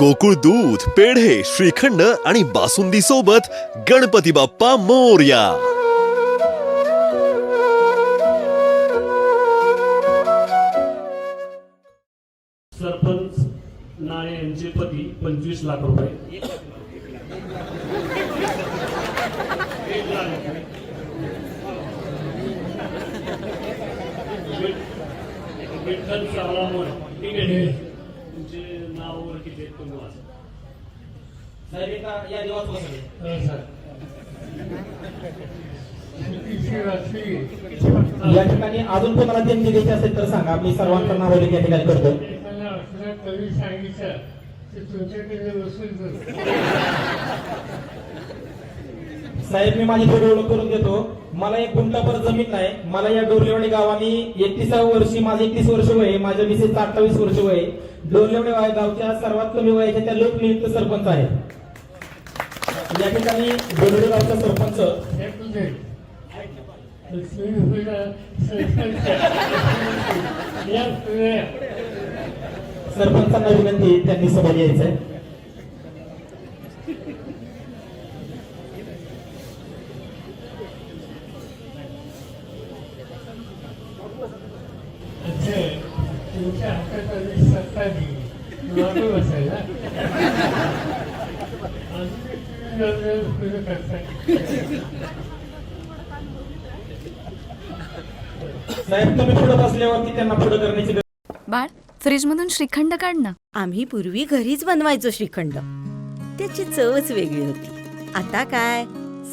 गोकुळ दूध पेढे श्रीखंड आणि बासुंदी सोबत गणपती बाप्पा मोर्या. सरपंच नाळे यांचे पती पंचवीस लाख रुपये. विठ्ठल सावळा मोरे ठीक आहे तुमचे नाव वगैरे किती आहेत तुम्ही वाचा. साहेब एका या दिवस बसले हो, सर. या ठिकाणी अजून कोणाला देणगी द्यायची असेल तर सांगा. मी सर्वांकडून नावलेख या ठिकाणी करतो. कवी सांगितलं तुमच्याकडे साहेब मी माझी थोडी ओळख करून देतो. मला एक गुंठाभर जमीन नाही. मला या डोरलेवाडी गावाने एकतीसाव्या वर्षी माझे एकतीस वर्ष वय आहे. माझ्या मिसेस अठ्ठावीस वर्ष वय आहे. वाय वा- गावच्या सर्वात कमी वयाच्या त्या लोकनियुक्त सरपंच आहेत या ठिकाणी डोरलेवाडी गावचा सरपंच सरपंचांना विनंती त्यांनी सभा यायचंय तुमच्या हातात आली सत्ता दिली मागे बसायला अजून तुम्ही जरा पुढे करताय साहेब तुम्ही पुढे बसल्यावरती त्यांना पुढे करण्याची गरज बाळ फ्रीजमधून श्रीखंड काढ ना. आम्ही पूर्वी घरीच बनवायचो श्रीखंड. त्याची चवच वेगळी होती. आता काय?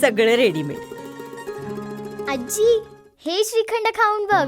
सगळं रेडीमेड आजी हे श्रीखंड खाऊन बघ.